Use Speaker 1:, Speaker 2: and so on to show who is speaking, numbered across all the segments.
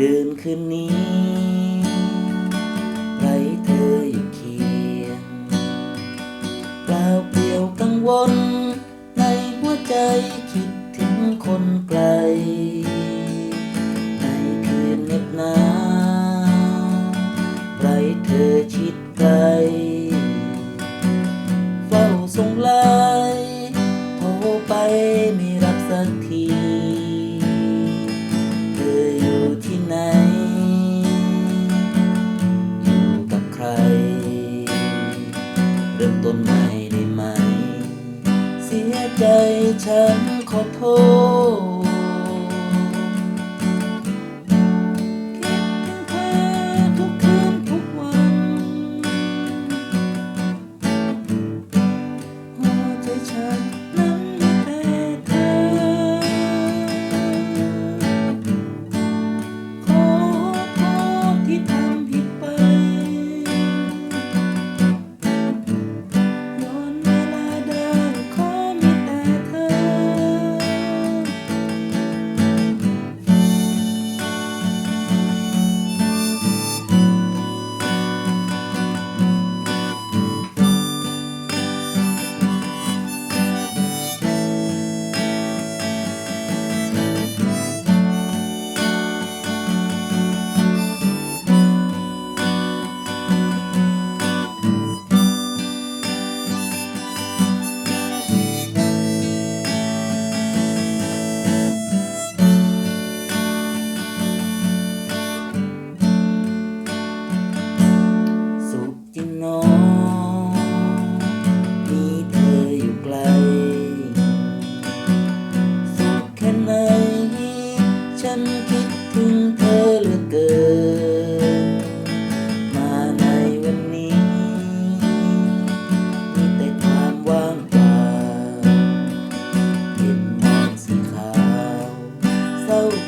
Speaker 1: ดืนคืนนี้ไรเธออยู่เคียงเปล่าเปลี่ยวกังวล ในหัวใจคิดถึงคนไกล ในคืนเหน็บหนาวไรเธอชิดไกล เฝ้าส่งลน์ ฉันขอโทษคิดถึงเธอทุกคืนทุกวันหัวใจฉัน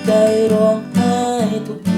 Speaker 1: ใจร้องไห้ทุก